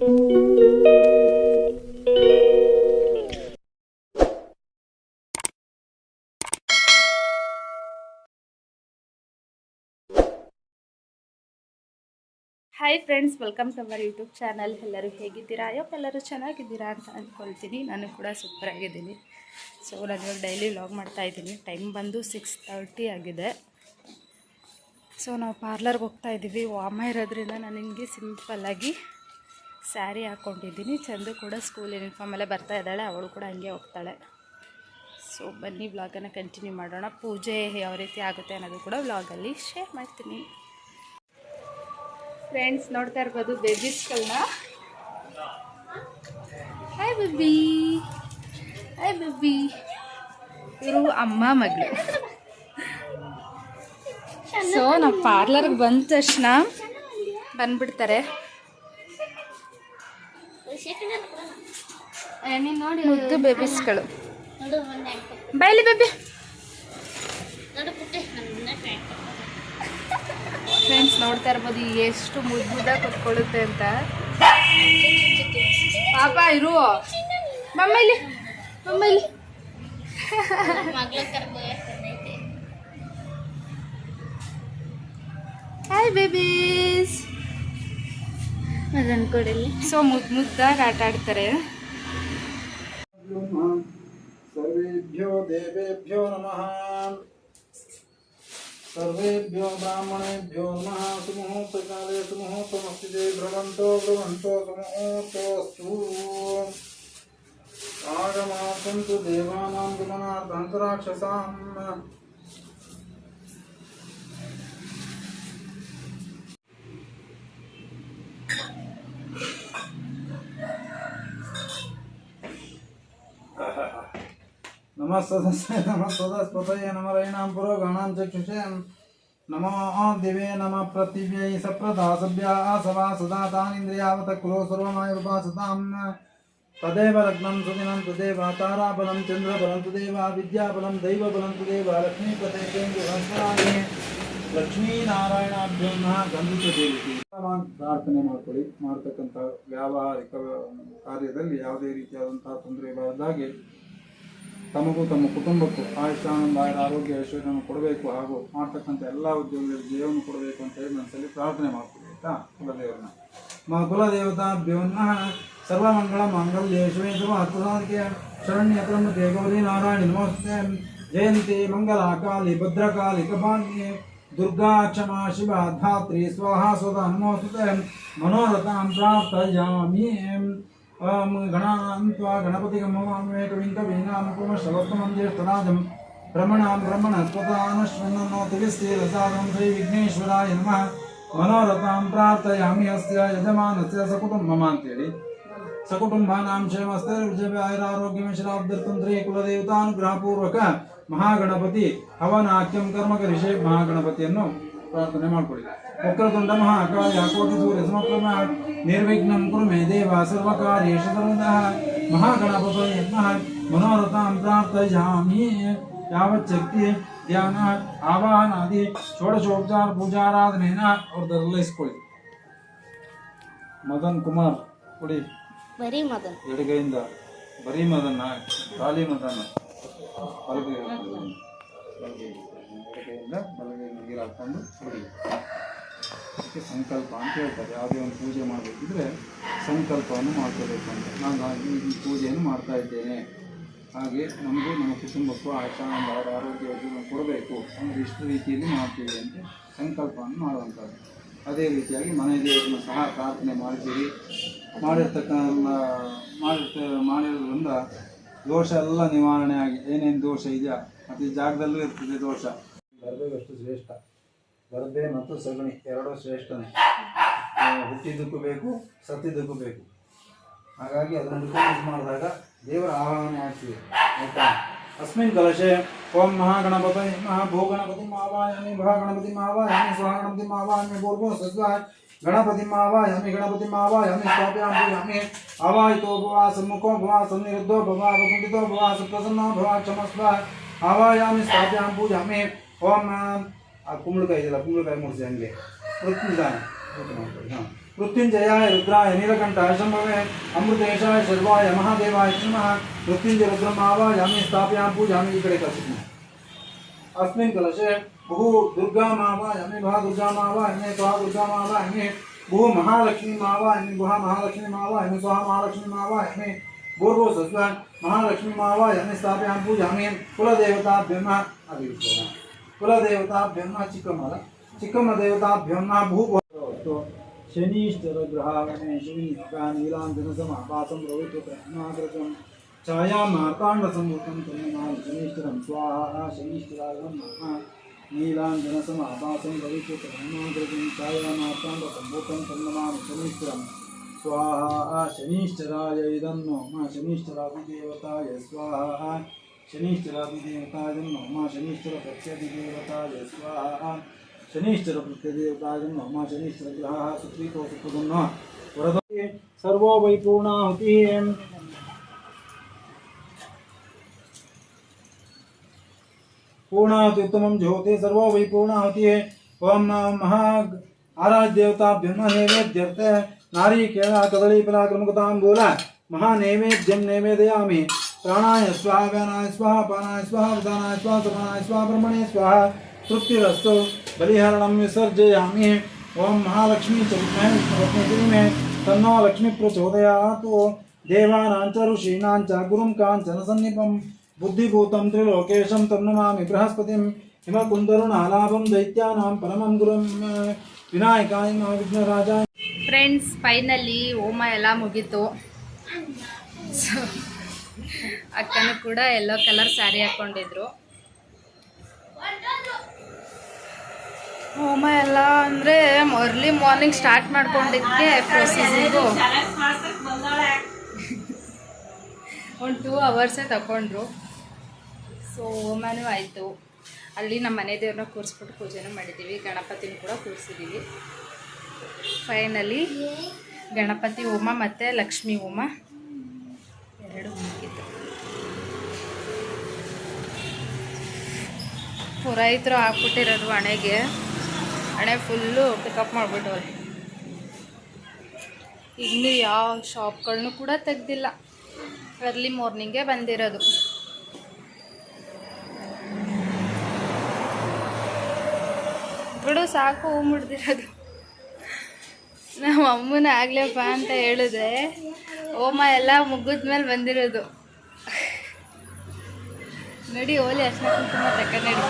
Hi friends welcome to our YouTube channel ಎಲ್ಲರೂ ಹೇಗಿದ್ದೀರಾ? ಅಯ್ಯಪ್ಪ ಎಲ್ಲರೂ ಚೆನ್ನಾಗಿದ್ದೀರಾ ಅಂತ ಅಂದ್ಕೊಳ್ತೀನಿ ನಾನು ಕೂಡ ಸೂಪರ್ ಆಗಿದ್ದೀನಿ. ಸೊ ನಾನು ಇವಾಗ ಡೈಲಿ ವ್ಲಾಗ್ ಮಾಡ್ತಾ ಇದ್ದೀನಿ. ಟೈಮ್ ಬಂದು ಸಿಕ್ಸ್ ತರ್ಟಿ ಆಗಿದೆ. ಸೊ ನಾವು ಪಾರ್ಲರ್ಗೆ ಹೋಗ್ತಾ ಇದ್ದೀವಿ. ವಾಮ ಇರೋದ್ರಿಂದ ನಾನು ನಿಮಗೆ ಸಿಂಪಲ್ಲಾಗಿ ಸ್ಯಾರಿ ಹಾಕ್ಕೊಂಡಿದ್ದೀನಿ ಚಂದು ಕೂಡ ಸ್ಕೂಲ್ ಯೂನಿಫಾರ್ಮ್ ಎಲ್ಲ ಬರ್ತಾ ಇದ್ದಾಳೆ. ಅವಳು ಕೂಡ ಹಂಗೆ ಹೋಗ್ತಾಳೆ. ಸೊ ಬನ್ನಿ ವ್ಲಾಗನ್ನು ಕಂಟಿನ್ಯೂ ಮಾಡೋಣ. ಪೂಜೆ ಯಾವ ರೀತಿ ಆಗುತ್ತೆ ಅನ್ನೋದು ಕೂಡ ವ್ಲಾಗಲ್ಲಿ ಶೇರ್ ಮಾಡ್ತೀನಿ. ಫ್ರೆಂಡ್ಸ್ ನೋಡ್ತಾ ಇರ್ಬೋದು ಬೇಬೀಸ್ಗಳನ್ನ ಹಾಯ್ ಬೇಬಿ ಹಾಯ್ ಬೇಬಿ ಇವರು ಅಮ್ಮ, ಮಗಳು. ಸೊ ನಾವು ಪಾರ್ಲರ್ಗೆ ಬಂದ ತಕ್ಷಣ ಬಂದ್ಬಿಡ್ತಾರೆ. ಮುದ್ದು ಬೇಬೀಸ್ಗಳು ಬೈಲಿ ಬೇಬಿ ಫ್ರೆಂಡ್ಸ್ ನೋಡ್ತಾ ಇರ್ಬೋದು, ಎಷ್ಟು ಮುದ್ದು ಮುದ್ದ ಕುತ್ಕೊಳ್ಳುತ್ತೆ ಅಂತ. ಪಾಪ, ಇರು. ಕರ್ಕೊ ಬಂದೈತೆ ಹಾಯ್ ಬೇಬೀಸ್ ಅದನ್ನು ಕೊಡಲಿ ಸೊ ಮುದ್ದು ಮುದ್ದಾಗಿ ಆಟ ಆಡ್ತಾರೆ सर्वेभ्यो देवेभ्यो नमः सर्वेभ्यो ब्राह्मणेभ्यो नमः सुमुहूर्तकाले सुमुहूर्तमस्तिते भ्रमन्तो भ्रमन्तो सुमुहूर्तोऽस्तु आगमासन्तु देवानां गमनार्थान्तराक्षसाम् नमः सदस्य नमः सदस्पतये नमः रयिणां पुरोगणां चक्षुषे नमो दिवे नमः पृथिव्यै सप्रदासभ्या सवा सदा तानीन्द्रियावत कुलो सर्वमायुर्भासतां तदेव लग्नं सुदिनं तदेव ताराबलं चन्द्रबलं तदेव विद्याबलं दैवबलं तदेव लक्ष्मीपते केन्द्रसंस्मरामि ಲಕ್ಷ್ಮೀನಾರಾಯಣಾಭ್ಯೋ ನಮಃ ಗಂಧಿತ ದೇವತೆ ಪ್ರಾರ್ಥನೆ ಮಾಡ್ಕೊಳ್ಳಿ ಮಾಡ್ತಕ್ಕಂಥ ವ್ಯಾವಹಾರಿಕ ಕಾರ್ಯದಲ್ಲಿ ಯಾವುದೇ ರೀತಿಯಾದಂತಹ ತೊಂದರೆ ಬರದಾಗೆ ತಮಗೂ ತಮ್ಮ ಕುಟುಂಬಕ್ಕೂ ಆಯುಷ್ಯಾನಂದ ಆಯುರ ಆರೋಗ್ಯ ಐಶ್ವರ್ಯವನ್ನು ಕೊಡಬೇಕು ಹಾಗೂ ಮಾಡ್ತಕ್ಕಂಥ ಎಲ್ಲ ಉದ್ಯೋಗಗಳಿಗೆ ಜೀವನ ಕೊಡಬೇಕು ಅಂತ ಹೇಳಿ ಮನಸ್ಸಲ್ಲಿ ಪ್ರಾರ್ಥನೆ ಮಾಡ್ತೀವಿ ಆಯ್ತಾ ಕುಲದೇವರನ್ನ ಮ ಕುಲದೇವತಾಭ್ಯೋನ್ನ ಸರ್ವಮಂಗಳ ಮಾಂಗಲ್ಯ ಶಿವೇ ಸರ್ವ ಹಸ್ತಸಾಧಿಕೆ ಶರಣ್ಯ ತ್ರಂಬಕೆ ಗೌರಿ ನಾರಾಯಣಿ ನಮಸ್ತೆ ಜಯಂತಿ ಮಂಗಲ ಕಾಲಿ ಭದ್ರಕಾಲಿ ಕಪಾಲಿ ದುರ್ಗಾ ಕ್ಷಮಾ ಶಿವ ಧಾತ್ರಿ ಸ್ವಾಹ ಸ್ವದ ನಮೋಸ್ತುತೆ ಮನೋರಥಾಂ ಪ್ರಾರ್ಥಯಾಮಿ ಓಂ ಗಣಾನ್ತ್ವಾ ಗಣಪತಿಗಮಮೇಕವಿಂಕ ವೀನಾಮಕುಮ ಶವಸ್ತಮಂ ಜ್ಯೇಷ್ಠರಾಜಂ ಬ್ರಹ್ಮಣಾಂ ಬ್ರಹ್ಮಣಸ್ಪತಾನಶ್ವನ್ನೋತಿವಿಸ್ತಿ ರಸಾದಂ ಶ್ರೀ ವಿಘ್ನೇಶ್ವರಾಯ ನಮಃ ಮನೋರಥಾಂ ಪ್ರಾರ್ಥಯಾಮಿ ಅಸ್ಯ ಯಜಮಾನಸ್ಯ ಸಕುಟುಂಬಮ ಅಂತೇಳಿ ಸಕುಟುಂಬಾನಾಂ ಕ್ಷೇಮಸ್ತೆ ವಿಜಯ ಆರೋಗ್ಯಮಿಶ್ರಾಬ್ಧರ್ಥಂ ಶ್ರೀ ಕುಲದೇವತಾನುಗ್ರಹಪೂರ್ವಕ ಮಹಾಗಣಪತಿ ಹವನಾಕ್ಯಂ ಕರ್ಮ ಕರಿಷೆ ಮಹಾಗಣಪತಿಯನ್ನು ಪ್ರಾರ್ಥನೆ ಮಾಡಿಕೊಳ್ಳಿ ವಕ್ರತುಂಡ ಮಹಾಕಾಯ ಕೋಟಿ ಸೂರ್ಯ ಸಮಕ್ರಮ ನಿರ್ವಿಘ್ನಂ ಕುರು ಮೇ ದೇವ ಸರ್ವಕಾರ್ಯೇಷು ಸರ್ವದಃ ಮಹಾಗಣಪತಯೇ ನಮಃ ಮನೋರಥಾಂ ಪ್ರಾರ್ಥಯಾಮಿ ಯಾವಚ್ಚಕ್ತಿ ಧ್ಯಾನ ಆವಾಹನಾದಿ ಷೋಡಶೋಪಚಾರ ಪೂಜಾರಾಧನೆಯನ್ನ ಅವ್ರದ್ದೆಲ್ಲ ಇಸ್ಕೊಳ್ಳಿ ಮದನ್ ಕುಮಾರ್ ಕೊಡಿ ಬರೀ ಮದನ್ ಎಡಗೈಯಿಂದ ಬರೀ ಮದನ್ನ ಖಾಲಿ ಮದನ ಬಲಗೈ ಬಲಗೈ ಎಡಗೈಯಿಂದ ಬಲಗೈ ನೀರು ಹಾಕೊಂಡು ಕೊಡಿ ಅದಕ್ಕೆ ಸಂಕಲ್ಪ ಅಂತ ಹೇಳ್ತಾರೆ. ಯಾವುದೇ ಒಂದು ಪೂಜೆ ಮಾಡಬೇಕಿದ್ರೆ ಸಂಕಲ್ಪವನ್ನು ಮಾಡ್ಕೋಬೇಕು ಅಂತ. ನಾನು ಈ ಪೂಜೆಯನ್ನು ಮಾಡ್ತಾ ಇದ್ದೇನೆ. ಹಾಗೆ ನಮಗೂ ನಮ್ಮ ಕುಟುಂಬಕ್ಕೂ ಆಶಾನಂದ ಆರೋಗ್ಯ ಆರೋಗ್ಯವನ್ನು ಕೊಡಬೇಕು. ಅಂದರೆ ಇಷ್ಟು ರೀತಿಯಲ್ಲಿ ಮಾಡ್ತೀವಿ ಅಂತ ಸಂಕಲ್ಪವನ್ನು ಮಾಡುವಂಥದ್ದು. ಅದೇ ರೀತಿಯಾಗಿ ಮನೆ ದೇವರನ್ನು ಸಹ ಪ್ರಾರ್ಥನೆ ಮಾಡ್ತೀವಿ ಮಾಡಿರ್ತಕ್ಕಂಥ ಮಾಡಿರ್ತ ಮಾಡಿರೋದ್ರಿಂದ ದೋಷ ಎಲ್ಲ ನಿವಾರಣೆ ಆಗಿ ಏನೇನು ದೋಷ ಇದೆಯಾ? ಮತ್ತು ಈ ಜಾಗದಲ್ಲೂ ಇರ್ತದೆ ದೋಷ. ಬರಬೇಕಷ್ಟು ಶ್ರೇಷ್ಠ. ಬರದೆ ಮತ್ತು ಸಗಣಿ ಎರಡೂ ಶ್ರೇಷ್ಠನೇ ಆ, ಹುಟ್ಟಿದ್ದಕ್ಕೂ ಬೇಕು ಸತ್ತಿದ್ದಕ್ಕೂ ಬೇಕು ಹಾಗಾಗಿ ಅದನ್ನು ರಿಕಗ್ನೈಸ್ ಮಾಡಿದಾಗ ದೇವರ ಆವಾಹನೆ ಆಗ್ತೀವಿ ಆಯ್ತಾ ಅಸ್ಮಿನ್ ಕಲಶೆ ಓಂ ಮಹಾಗಣಪತಿ ಮಹಾಭೂಗಣಪತಿ ಆವಾಯಾಮಿ ಮಹಾಗಣಪತಿ ಆವಾಯಾಮಿ ಸ್ವಗಣಪತಿ ಆವಾಯಾಮಿ ಭೂರ್ಭೋ ಸದ್ವಾಯ ಗಣಪತಿ ಆವಾಯಾಮಿ ಗಣಪತಿ ಆವಾಯಾಮಿ ಸ್ಥಾಪಯಾಮಿ ಆವಾಯಿತೋ ಭವ ಸಮ್ಮುಖೋ ಭವ ಸನ್ನಿರುದ್ಧೋ ಭವ ಅವಕುಂಠಿತೋ ಭವ ಸುಪ್ರಸನ್ನೋ ಭವ ಕ್ಷಮಸ್ವ ಆವಾಯಾಮಿ ಸ್ಥಾಪಯಾಮಿ ಪೂಜಾಮಿ ಓಂ ಆ ಕುಂಬಳಕಾಯಿ ಇದೆಯಲ್ಲ ಕುಂಬಳಕಾಯಿ ಮುಡಿಸಿ ಹಂಗೆ ಪ್ರತಿನಿಧಾನ ಊಟ ಮಾಡ್ಕೊಳ್ಳಿ ಹಾಂ मृत्युंजयाय रुद्राय नीलकंठाय शंभवे अमृतेशाय शर्वाय महादेवाय नमः मृत्युंजय रुद्रमावायामि स्थापयामि पूजामि इकडे कसित अस्मिन् कलशे बहु दुर्गा मावायामि भा दुर्गा मावायामि त्वा दुर्गा मावायामि बहु महालक्ष्मी मावायामि भा महालक्ष्मी मावायामि स्वाहा महालक्ष्मी मावायामि पूर्व सस्वा महालक्ष्मी मावायामि स्थापयामि पूजामि कुलदेवताभ्यः अभिषेकः కులదేవతాభ్యం నా చిక్కమ్మల చిక్కమ్మ దేవతాభ్యం నా భూభవతో శనీశ్వర గ్రహ గణేశిని నీలాంజనసమాపాసం రవితు ప్రజ్ఞాగ్రతం ఛాయా మార్తాండ సంభూతం తన్మా శనీశ్వరం స్వాహ శనీశ్వరాగం నమ నీలాంజనసమాపాసం రవితు ప్రజ్ఞాగ్రతం ఛాయా మార్తాండ సంభూతం తన్మా శనీశ్వరం స్వాహ శనీశ్వరాయ ఇదన్నో మా శనీశ్వరాధిదేవతాయ స్వాహ शनिश्चरादिदेवताय नमः शनिश्चरप्रत्यधिदेवताय स्वाहा। शनिश्चरप्रत्यधिदेवताय नमः सुप्रीतो सर्वो वै पूर्णाहुतिः पूर्णात्युत्तमं ज्योति सर्वो वै पूर्णाहुतिः ॐ नमः आराध्यदेवताभ्यो न नैवेद्यर्थ। नारीकेला कदलीफला नैवेदयामि। ಪ್ರಾಣಾಯ ಸ್ವಾಹ ವ್ಯಾನಾಯ ಸ್ವಾಹ ಪಾನಾಯ ಸ್ವಾಹ ವಿಧಾನಾಯ ಸ್ವಾಹ ಸುಮನಾಯ ಸ್ವಾಹ ಬ್ರಹ್ಮಣೇ ಸ್ವಾಹ ತೃಪ್ತಿರಸ್ತು ಬಲಿಹರಣಂ ವಿಸರ್ಜಯಾಮಿ ಓಂ ಮಹಾಲಕ್ಷ್ಮೀ ಚರಿತ್ಮೇ ವಿಷ್ಣುಪತ್ನಿ ಗಿರಿಮೇ ತನ್ನೋ ಲಕ್ಷ್ಮೀ ಪ್ರಚೋದಯಾತು ದೇವಾನಾಂಚ ಋಷೀಣಾಂಚ ಗುರುಂ ಕಾಂಚನ ಸನ್ನಿಪಂ ಬುದ್ಧಿಭೂತಂ ತ್ರಿಲೋಕೇಶಂ ತನ್ನಮಾಮಿ ಬೃಹಸ್ಪತಿಂ ಹಿಮಕುಂದರುಣಾಲಾಭಂ ದೈತ್ಯಾನಾಂ ಪರಮಂ ಗುರುಂ ವಿನಾಯಕಾಯ ವಿಘ್ನರಾಜ ಫ್ರೆಂಡ್ಸ್ ಫೈನಲಿ ಹೋಮ ಎಲ್ಲ ಮುಗೀತು ಸೊ ಅಕ್ಕನೂ ಕೂಡ ಎಲ್ಲೋ ಕಲರ್ ಸ್ಯಾರಿ ಹಾಕ್ಕೊಂಡಿದ್ರು ಹೋಮ ಎಲ್ಲ ಅಂದರೆ ಅರ್ಲಿ ಮಾರ್ನಿಂಗ್ ಸ್ಟಾರ್ಟ್ ಮಾಡ್ಕೊಂಡಿದ್ದಕ್ಕೆ ಪ್ರೊಸೀಸಿಂಗು ಒಂದು ಟೂ ಅವರ್ಸೇ ತಗೊಂಡ್ರು ಸೊ ಹೋಮನೂ ಆಯಿತು. ಅಲ್ಲಿ ನಮ್ಮ ಮನೆ ದೇವ್ರನ್ನ ಕೂರಿಸ್ಬಿಟ್ಟು ಪೂಜೆನೂ ಮಾಡಿದ್ದೀವಿ. ಗಣಪತಿನೂ ಕೂಡ ಕೂರಿಸಿದ್ದೀವಿ. ಫೈನಲಿ ಗಣಪತಿ ಹೋಮ ಮತ್ತು ಲಕ್ಷ್ಮೀ ಹೋಮ ಎರಡು ಮುಗಿತು ಪುರೋಹಿತರು ಹಾಕ್ಬಿಟ್ಟಿರೋದು ಹಣೆಗೆ. ಹಣೆ ಫುಲ್ಲು ಪಿಕಪ್ ಮಾಡಿಬಿಟ್ಟವ್ರೆ ಇನ್ನೂ ಯಾವ ಶಾಪ್ಗಳನ್ನೂ ಕೂಡ ತೆಗ್ದಿಲ್ಲ. ಅರ್ಲಿ ಮಾರ್ನಿಂಗೇ ಬಂದಿರೋದು. ಬಿಡು, ಸಾಕು, ಹೂ ಮುಡ್ದಿರೋದು. ನಮ್ಮ ಅಮ್ಮನ ಆಗ್ಲೇಪ್ಪ ಅಂತ ಹೇಳಿದ್ರೆ, ಹೋಮ ಎಲ್ಲ ಮುಗಿದ್ಮೇಲೆ ಬಂದಿರೋದು. ನಡಿ ಓಲಿ ಅರ್ಶನ ಕುಂಕುಮ ತಕ್ಕ ನಡಿ.